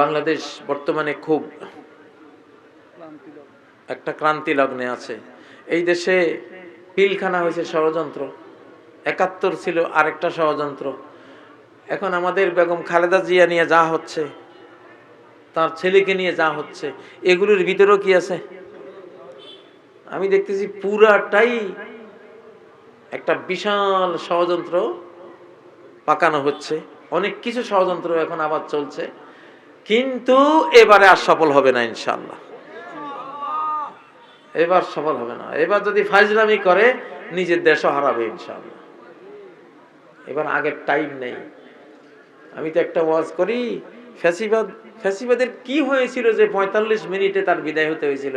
বাংলাদেশ বর্তমানে খুব একটা ক্রান্তি লগ্নে আছে। এই দেশে পিলখানা হয়েছে ষড়যন্ত্র। একাত্তর ছিল আরেকটা ষড়যন্ত্র। এখন আমাদের বেগম খালেদা জিয়া নিয়ে যা হচ্ছে, তার ছেলেকে নিয়ে যা হচ্ছে, এগুলোর ভিতরেও কি আছে? আমি দেখতেছি পুরাটাই একটা বিশাল ষড়যন্ত্র পাকানো হচ্ছে। অনেক কিছু ষড়যন্ত্র এখন আবার চলছে। কিন্তু এবারে আর সফল হবে না ইনশাল্লাহ এবার সফল হবে না। এবার যদি ফাইজলামি করে, নিজের দেশও হারাবে ইনশাল্লাহ এবার আগের টাইম নেই। আমি তো একটা ওয়াজ করি, ফ্যাসিবাদ, ফ্যাসিবাদের কি হয়েছিল যে পঁয়তাল্লিশ মিনিটে তার বিদায় হতে হয়েছিল?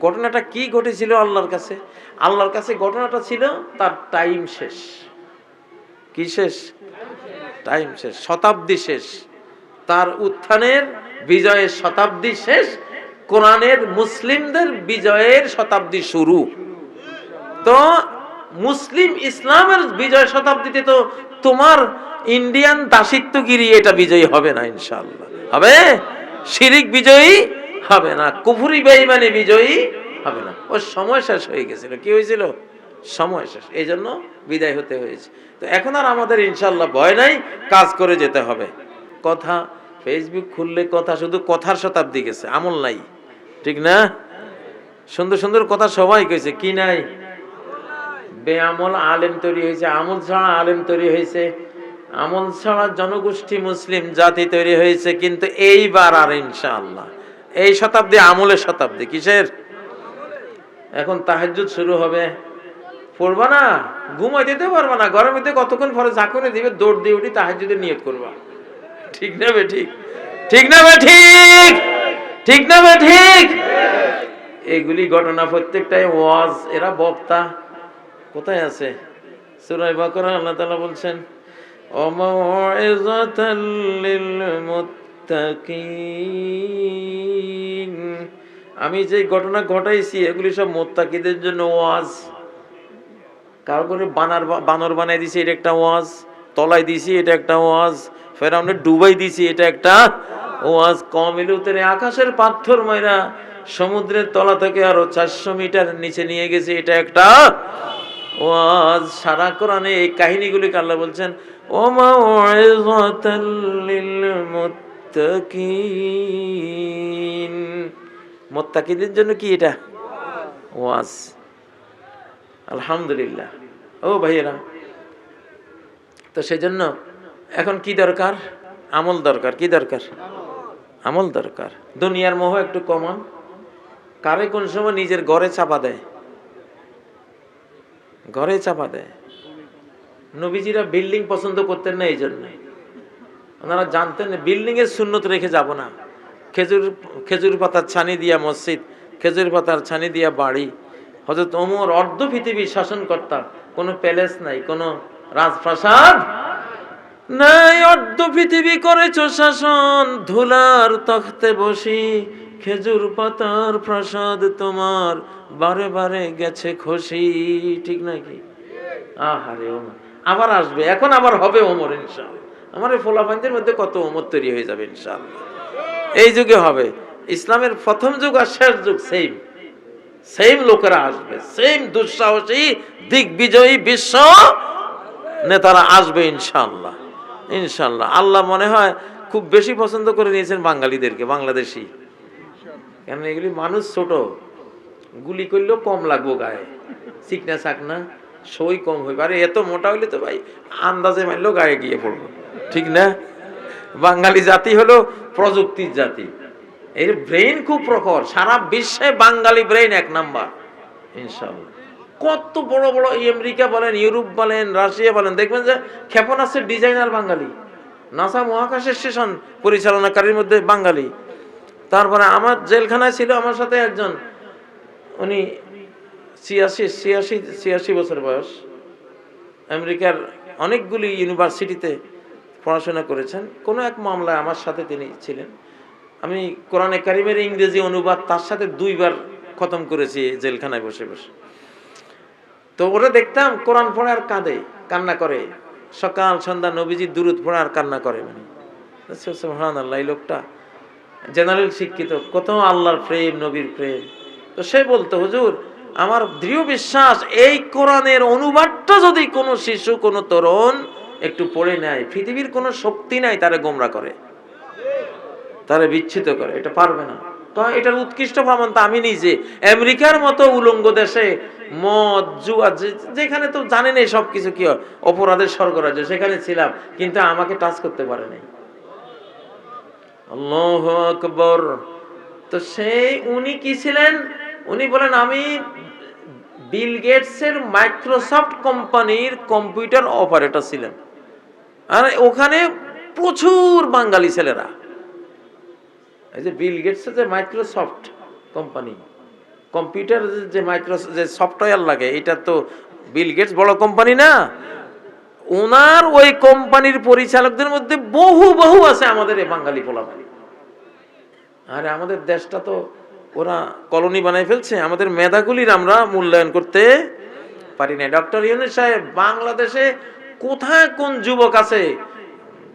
ঘটনাটা কি ঘটেছিল আল্লাহর কাছে? আল্লাহর কাছে ঘটনাটা ছিল, তার টাইম শেষ। কি শেষ? টাইম শেষ, শতাব্দী শেষ। তার উত্থানের বিজয়ের শতাব্দী শেষ, কোরআনের মুসলিমদের বিজয়ের শতাব্দী শুরু। তো মুসলিম ইসলামের বিজয় শতাব্দীতে তো তোমার ইন্ডিয়ান দাসিত্বগিরি এটা বিজয়ী হবে না ইনশাল্লাহ হবে? শিরিক বিজয়ী হবে না, কুফুরি বেঈমানি বিজয়ী হবে না। ওর সময় শেষ হয়ে গেছিল। কি হয়েছিল? সময় শেষ। এই জন্য বিদায় হতে হয়েছে। তো এখন আর আমাদের ইনশাল্লাহ ভয় নাই, কাজ করে যেতে হবে। কথা ফেসবুক খুললে কথা শুধু কথার শতাব্দী গেছে, আমল নাই। ঠিক না? সুন্দর সুন্দর কথা সবাই কইছে, কি নাই? বেআমল আলেম তৈরি হয়েছে, আমল ছাড়া আলেম তৈরি হয়েছে। আমল ছাড়া জনগোষ্ঠী মুসলিম জাতি তৈরি হয়েছে, কিন্তু এইবার আর ইনশাআল্লাহ। এই শতাব্দী আমলের শতাব্দী, কিসের? এখন তাহাজ্জুদ শুরু হবে। পড়বা না? ঘুমাইতে তো পারবা না মধ্যে কতক্ষণ পরে ঝাঁকুনে দিবে, দৌড় দিয়ে উঠি তাহাজ্জুদের নিয়োগ করবা। ঠিক না বে ঠিক? ঠিক না বে ঠিক? ঠিক না বে ঠিক? এগুলি ঘটনা প্রত্যেকটাই ওয়াজ, এরা বক্তা। কোথায় আছে? সুরাই বাকরা আল্লাহ তাআলা বলছেন আমি যে ঘটনা ঘটাইছি, এগুলি সব মোত্তাকিদের জন্য ওয়াজ। কারও করে বানার বানর বানাই দিছি, এটা একটা ওয়াজ। তলাই দিছি, এটা একটা ওয়াজ। ফেরাউনে ডুবাই দিছি এটা একটা ওয়াজ। কম উত্তরে আকাশের পাথর মাইরা সমুদ্রের তলা থেকে আরও চারশো মিটার নিচে নিয়ে গেছে, এটা একটা ওয়াজ। সারা কোরআনে এই কাহিনীগুলি আল্লাহ বলছেন লিল মুত্তাকিন মোত্তাকিদের জন্য কি এটা? ওয়াজ। আলহামদুলিল্লাহ। ও ভাইয়েরা, তো সেই জন্য এখন কি দরকার? আমল দরকার, কি দরকার? আমল দরকার। দুনিয়ার মোহ একটু কমান। কারে কোন সময় নিজের ঘরে চাপা দেয়? ঘরে চাপা দেয়। নবীজিরা বিল্ডিং পছন্দ করতেন না এই জন্য। ওনারা জানতেন বিল্ডিং এর শূন্যত রেখে যাব না। খেজুর খেজুর পাতার ছানি দিয়া মসজিদ, খেজুর পাতার ছানি দিয়া বাড়ি। হজরত ওমর অর্ধ পৃথিবীর শাসন কর্তা কোনো প্যালেস নাই, কোনো রাজপ্রাসাদ নাই অর্ধ পৃথিবী করেছ শাসন, ধুলার তখতে বসি, খেজুর পাতার প্রসাদ তোমার, বারে বারে গেছে খুশি, ঠিক নাকি আহারে ওমর, আবার আসবে, এখন আবার হবে ওমর ইনশাআল্লাহ। আমার এই ফোলাফাইনদের মধ্যে কত ওমর তৈরি হয়ে যাবে ইনশাআল্লাহ। এই যুগে হবে, ইসলামের প্রথম যুগ আর শেষ যুগ সেম সেম লোকেরা আসবে সেম দুঃসাহসী, দিগ্বিজয়ী বিশ্ব নেতারা আসবে ইনশাআল্লাহ। ইনশাআল্লাহ। আল্লাহ মনে হয় খুব বেশি পছন্দ করে নিয়েছেন বাঙালিদেরকে, বাংলাদেশি। কেন এগুলি মানুষ ছোট। গুলি করলেও কম লাগবো গায়ে। চিকনা চাকনা সই কম হইবে। আরে এত মোটা হইলে তো ভাই আন্দাজে মারলেও গায়ে গিয়ে পড়ব। ঠিক না? বাঙালি জাতি হলো প্রযুক্তির জাতি। এর ব্রেইন খুব প্রখর। সারা বিশ্বে বাঙালি ব্রেন এক নাম্বার ইনশাল্লাহ কত বড় বড় আমেরিকা বলেন, ইউরোপ বলেন, রাশিয়া বলেন, দেখবেন যে ক্ষেপণাস্ত্রের ডিজাইনার বাঙালি। নাসা মহাকাশের স্টেশন পরিচালনাকারীর মধ্যে বাঙালি। তারপরে আমার জেলখানায় ছিল আমার সাথে একজন, উনি ছিয়াশি ছিয়াশি ছিয়াশি বছর বয়স। আমেরিকার অনেকগুলি ইউনিভার্সিটিতে পড়াশোনা করেছেন। কোনো এক মামলায় আমার সাথে তিনি ছিলেন। আমি কোরআনে কারিমের ইংরেজি অনুবাদ তার সাথে দুইবার খতম করেছি জেলখানায় বসে বসে। তো ওরা দেখতাম কোরআন পড়ে আর কাঁদে, কান্না করে। সকাল, সন্ধ্যা নবীজি দূরত পড়ে আর কান্না করে মানে। আল্লাহ এই লোকটা জেনারেল শিক্ষিত, কত আল্লাহর প্রেম, নবীর প্রেম। তো সে বলতো, হুজুর, আমার দৃঢ় বিশ্বাস, এই কোরআনের অনুবাদটা যদি কোনো শিশু, কোনো তরুণ একটু পড়ে নেয়, পৃথিবীর কোনো শক্তি নাই, তারা গোমরা করে। তারা বিচ্ছিত করে, এটা পারবে না। তো এটার উৎকৃষ্ট প্রমাণ তো আমি নিজে। আমেরিকার মতো উলঙ্গ দেশে মদ জুয়া যেখানে তো জানেন এই সব কি হয়, অপরাধের স্বর্গরাজ্য সেখানে ছিলাম কিন্তু আমাকে টাচ করতে পারে নাই। আকবর। তো সেই উনি কি ছিলেন? উনি বলেন আমি বিল গেটসের মাইক্রোসফট কোম্পানির কম্পিউটার অপারেটর ছিলেন। আর ওখানে প্রচুর বাঙালি ছেলেরা। এই যে বিল গেটসের যে মাইক্রোসফট কোম্পানি কম্পিউটার যে মাইক্রো যে সফটওয়্যার লাগে, এটা তো বিল গেটস বড় কোম্পানি না? ওনার ওই কোম্পানির পরিচালকদের মধ্যে বহু বহু আছে আমাদের এই বাঙালি পোলাপানি। আরে আমাদের দেশটা তো ওরা কলোনি বানাই ফেলছে, আমাদের মেধাগুলির আমরা মূল্যায়ন করতে পারি না ডক্টর ইউনুস সাহেব, বাংলাদেশে কোথায় কোন যুবক আছে?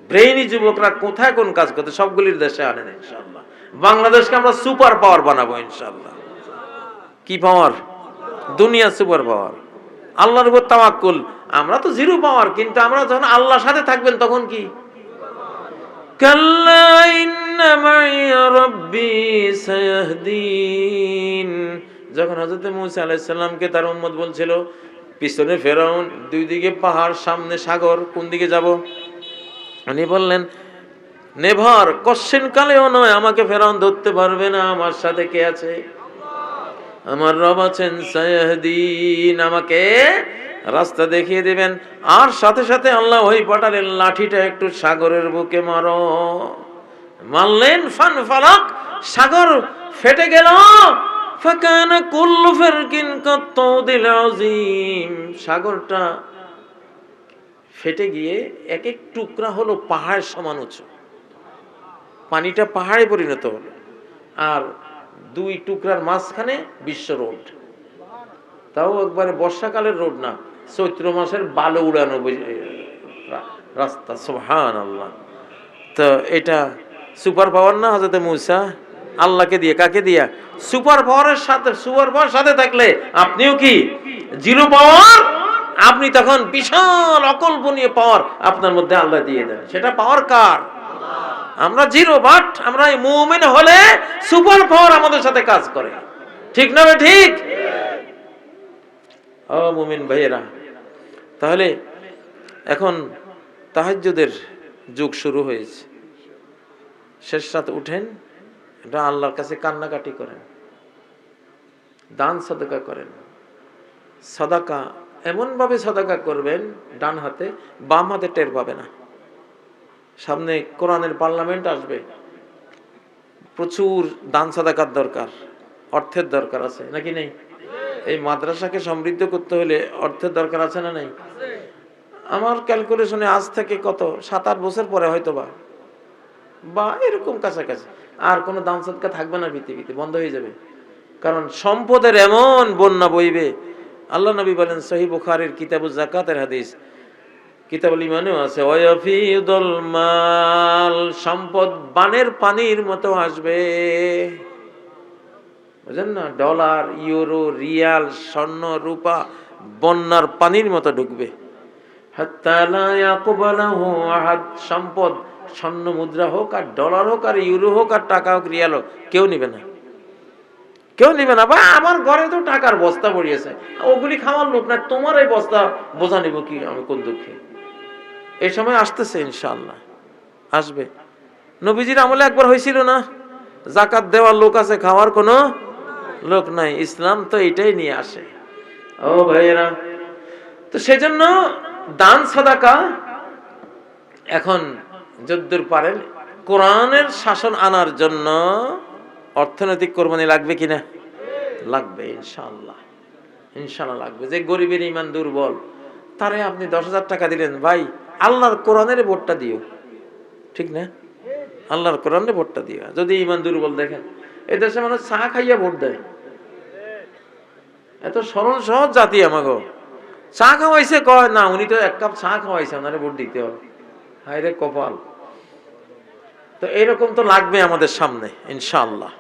ব্রেইনি যুবকরা কোথায় কোন কাজ করতে? সবগুলির দেশে আনেন ইনশাল্লাহ বাংলাদেশকে আমরা সুপার পাওয়ার বানাবো ইনশাল্লাহ কি পাওয়ার? দুনিয়া সুপার পাওয়ার। আল্লাহর উপর তাওয়াক্কুল। আমরা তো জিরো পাওয়ার, কিন্তু আমরা যখন আল্লাহর সাথে থাকবেন, তখন কি? যখন হযরত মুসা আলাইহিস সালামকে তার উম্মত বলছিল, পিছনে ফেরাউন, দুই দিকে পাহাড়, সামনে সাগর, কোন দিকে যাব? উনি বললেন নেভার, কশ্চিন কালেও নয়, আমাকে ফেরাউন ধরতে পারবে না। আমার সাথে কে আছে? আমার রব আছেন, সায়াহদিন। আমাকে রাস্তা দেখিয়ে দিবেন। আর সাথে সাথে আল্লাহ ওই পাঠালেন লাঠিটা একটু সাগরের বুকে মারো। মারলেন, ফান ফালাক, সাগর ফেটে গেল। সাগরটা ফেটে গিয়ে এক এক টুকরা হলো পাহাড় সমান উঁচু পানিটা পাহাড়ে পরিণত হলো। আর দুই টুকরার মাঝখানে বিশ্ব রোড। তাও একবারে বর্ষাকালের রোড না, চৈত্র মাসের বালো উড়ানো রাস্তা সোহান আল্লাহ তো এটা সুপার পাওয়ার না হাজরতে মুসা? আল্লাহকে দিয়ে, কাকে দিয়া? সুপার পাওয়ারের সাথে, সুপার পাওয়ার সাথে থাকলে আপনিও কি? Zero power? আপনি তখন বিশাল অকল্পনীয় পাওয়ার আপনার মধ্যে আল্লাহ দিয়ে দেন। সেটা পাওয়ার কার? আমরা জিরো বাট আমরা মুভমেন্ট হলে সুপার পাওয়ার আমাদের সাথে কাজ করে। ঠিক না ঠিক? ও মুমিন ভাইয়েরা, তাহলে এখন তাহাজ্জুদের যুগ শুরু হয়েছে। শেষ রাত উঠেন, এটা আল্লাহর কাছে কান্নাকাটি করেন। দান সদকা করেন। সদাকা এমনভাবে সদাকা করবেন, ডান হাতে, বাম হাতে টের পাবে না। সামনে কোরআনের পার্লামেন্ট আসবে। প্রচুর দান সাদাকার দরকার, অর্থের দরকার আছে, নাকি নেই? এই মাদ্রাসাকে সমৃদ্ধ করতে হলে অর্থের দরকার আছে না নাই? আমার ক্যালকুলেশনে আজ থেকে কত? সাত আট বছর পরে হয়তো বা এরকম কাছাকাছি। আর কোনো দান সদকা থাকবে না পৃথিবীতে, বন্ধ হয়ে যাবে। কারণ সম্পদের এমন বন্যা বইবে। আল্লাহ নবী বলেন সহি বুখারের কিতাবুজ জাকাতের হাদিস কিতাবুল ইমানেও আছে, ওয়াফিদুল মাল, সম্পদ বানের পানির মতো আসবে। বুঝলেন না? ডলার, ইউরো, রিয়াল, স্বর্ণ, রূপা, বন্যার পানির মতো ঢুকবে। সম্পদ স্বর্ণ মুদ্রা হোক আর ডলার হোক আর ইউরো হোক আর টাকা হোক, রিয়াল হোক, কেউ নিবে না। কেউ নিবে না, ভাই, আমার ঘরে তো টাকার বস্তা পড়িয়েছে, ওগুলি খাওয়ার লোক না, তোমার এই বস্তা বোঝা নিব কি আমি কোন দুঃখে? এই সময় আসতেছে ইনশাআল্লাহ। আসবে। নবীজির আমলে একবার হয়েছিল না? জাকাত দেওয়ার লোক আছে, খাওয়ার কোনো লোক নাই। ইসলাম তো এটাই নিয়ে আসে। ও ভাইয়েরা, তো সেজন্য দান, সাদাকা এখন যদ্দূর পারেন, কোরআনের শাসন আনার জন্য অর্থনৈতিক কোরবানি লাগবে কিনা? লাগবে ইনশাল্লাহ ইনশাল্লাহ লাগবে। যে গরিবের ইমান দুর্বল, তারে আপনি দশ হাজার টাকা দিলেন, ভাই আল্লাহর কোরআনের ভোটটা দিও। ঠিক না? আল্লাহর কোরআনের ভোটটা দিও। যদি ইমান দুর্বল দেখেন, এই দেশে মানুষ চা খাইয়া ভোট দেয়। এত সরল, সহজ জাতি আমাগো। চা খাওয়াইছে, কয়, না, উনি তো এক কাপ চা খাওয়াইছে ওনারে ভোট দিতে হবে। হায় রে কপাল। তো এরকম তো লাগবে আমাদের সামনে, ইনশাআল্লাহ।